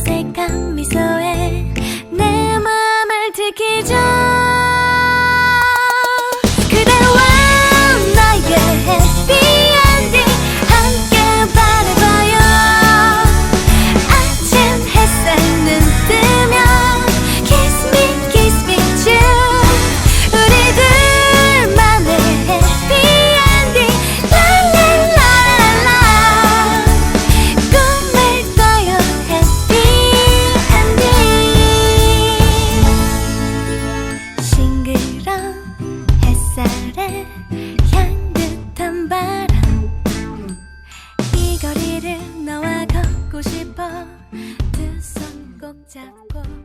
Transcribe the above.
어색한 미소 향긋한 바람. 이 거리를 너와 걷고 싶어. 두 손 꼭 잡고.